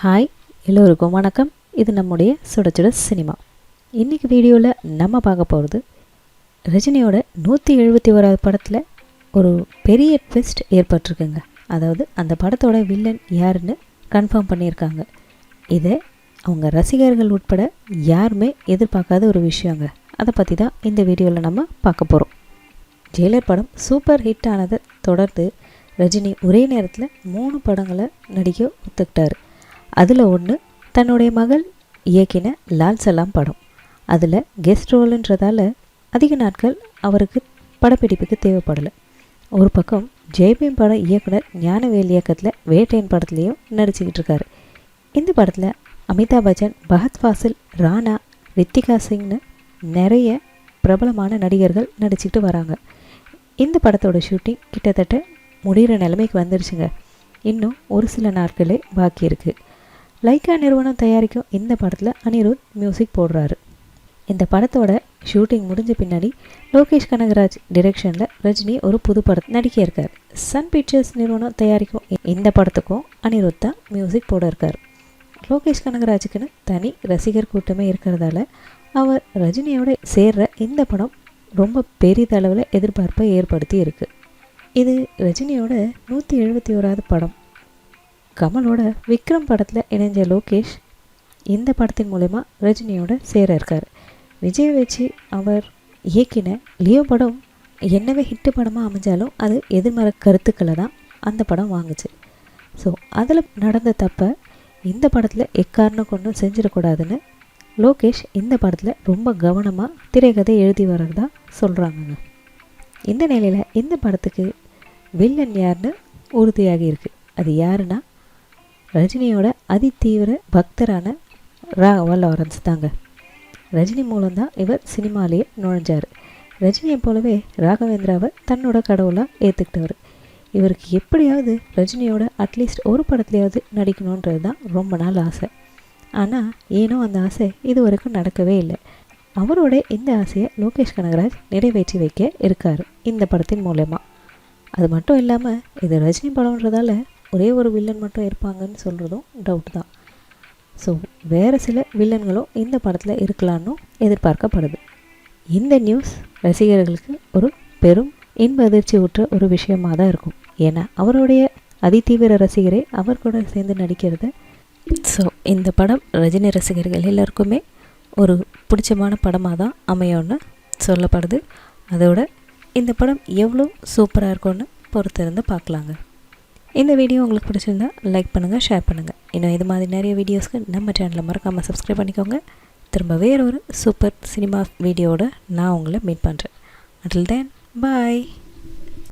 Hi எல்லோருக்கும் வணக்கம். இது நம்முடைய சுட சுட சினிமா. இன்றைக்கி வீடியோவில் நம்ம பார்க்க போகிறது ரஜினியோட நூற்றி எழுபத்தி ஓராவது படத்தில் ஒரு பெரிய ட்விஸ்ட் ஏற்பட்டிருக்குங்க. அதாவது அந்த படத்தோட வில்லன் யாருன்னு கன்ஃபார்ம் பண்ணியிருக்காங்க. இதை அவங்க ரசிகர்கள் உட்பட யாருமே எதிர்பார்க்காத ஒரு விஷயங்க. அதை பற்றி தான் இந்த வீடியோவில் நம்ம பார்க்க போகிறோம் ஜெயிலர் படம் சூப்பர் ஹிட் ஆனதை தொடர்ந்து ரஜினி ஒரே நேரத்தில் மூணு படங்களை நடிக்க ஒத்துக்கிட்டாரு. அதில் ஒன்று தன்னுடைய மகள் இயக்கின லால் சலாம் படம். அதில் கெஸ்ட் ரோலுன்றதால அதிக நாட்கள் அவருக்கு படப்பிடிப்புக்கு தேவைப்படலை. ஒரு பக்கம் ஜெய்பீம் பட இயக்குனர் ஞானவேல் இயக்கத்தில் வேட்டையன் படத்துலேயும் நடிச்சுக்கிட்டு இருக்காரு. இந்த படத்தில் அமிதாப் பச்சன் பகத் ஃபாசில் ராணா ரித்திகா சிங்னு நிறைய பிரபலமான நடிகர்கள் நடிச்சுக்கிட்டு வராங்க. இந்த படத்தோட ஷூட்டிங் கிட்டத்தட்ட முடிகிற நிலைமைக்கு வந்துருச்சுங்க. இன்னும் ஒரு சில நாட்களே பாக்கி இருக்குது லைக்கா நிறுவனம் தயாரிக்கும் இந்த படத்தில் அனிருத் மியூசிக் போடுறாரு. இந்த படத்தோட ஷூட்டிங் முடிஞ்ச பின்னாடி லோகேஷ் கனகராஜ் டிரெக்ஷனில் ரஜினி ஒரு புது படம் நடிக்க இருக்கார் சன் பிக்சர்ஸ் நிறுவனம் தயாரிக்கும் இந்த படத்துக்கும் அனிருத் தான் மியூசிக் போட இருக்கார் லோகேஷ் கனகராஜுக்குன்னு தனி ரசிகர் கூட்டமே இருக்கிறதால அவர் ரஜினியோட சேர்ற இந்த படம் ரொம்ப பெரிதளவில் எதிர்பார்ப்பை ஏற்படுத்தி இருக்கு. இது ரஜினியோட நூற்றி எழுபத்தி ஓராவது படம். கமலோட விக்ரம் படத்தில் இணைஞ்ச லோகேஷ் இந்த படத்தின் மூலயமா ரஜினியோட சேர இருக்கார். விஜய் வச்சு அவர் இயக்கின லியோ படம் என்னவே ஹிட்டு படமாக அமைஞ்சாலும் அது எதிர்மற கருத்துக்களை தான் அந்த படம் வாங்குச்சு. ஸோ அதில் நடந்த தப்பை இந்த படத்தில் எக்காரணம் கொண்டும் செஞ்சிடக்கூடாதுன்னு லோகேஷ் இந்த படத்தில் ரொம்ப கவனமாக திரைக்கதை எழுதி வர்றதா சொல்கிறாங்கங்க இந்த நிலையில் இந்த படத்துக்கு வில்லன் யாருன்னு உறுதியாகி இருக்குது அது யாருன்னா ரஜினியோட அதிதீவிர பக்தரான ராகவா லாரன்ஸ் தாங்க. ரஜினி மூலம்தான் இவர் சினிமாலேயே நுழைஞ்சார். ரஜினியை போலவே ராகவேந்திராவை தன்னோட கடவுளாக ஏற்றுக்கிட்டவர் இவருக்கு எப்படியாவது ரஜினியோட அட்லீஸ்ட் ஒரு படத்துலையாவது நடிக்கணுன்றது தான் ரொம்ப நாள் ஆசை. ஆனால் ஏனோ அந்த ஆசை இது வரைக்கும் நடக்கவே இல்லை. அவரோட இந்த ஆசையை லோகேஷ் கனகராஜ் நிறைவேற்றி வைக்க இருக்கார் இந்த படத்தின் மூலயமா. அது மட்டும் இல்லாமல் இது ரஜினி படம்ன்றதால ஒரே ஒரு வில்லன் மட்டும் இருப்பாங்கன்னு சொல்கிறதும் டவுட் தான். ஸோ வேறு சில வில்லன்களும் இந்த படத்தில் இருக்கலான்னு எதிர்பார்க்கப்படுது. இந்த நியூஸ் ரசிகர்களுக்கு ஒரு பெரும் இன்ப அதிர்ச்சி ஊற்ற ஒரு விஷயமாக தான் இருக்கும். ஏன்னா அவருடைய அதிதீவிர ரசிகரை அவர் கூட சேர்ந்து நடிக்கிறது. ஸோ இந்த படம் ரஜினி ரசிகர்கள் எல்லாருக்குமே ஒரு பிடிச்சமான படமாக தான் அமையும்னு சொல்லப்படுது. அதோட இந்த படம் எவ்வளோ சூப்பராக இருக்கும்னு பொறுத்திருந்து பார்க்கலாங்க. இந்த வீடியோ உங்களுக்கு பிடிச்சிருந்தா லைக் பண்ணுங்கள் ஷேர் பண்ணுங்கள் இன்னும் இது மாதிரி நிறைய வீடியோஸ்க்கு நம்ம சேனலில் மறக்காமல் சப்ஸ்கிரைப் பண்ணிக்கோங்க. திரும்ப வேறொரு சூப்பர் சினிமா வீடியோவோட நான் உங்களை மீட் பண்ணுறேன் அட்ல் தேன் பாய்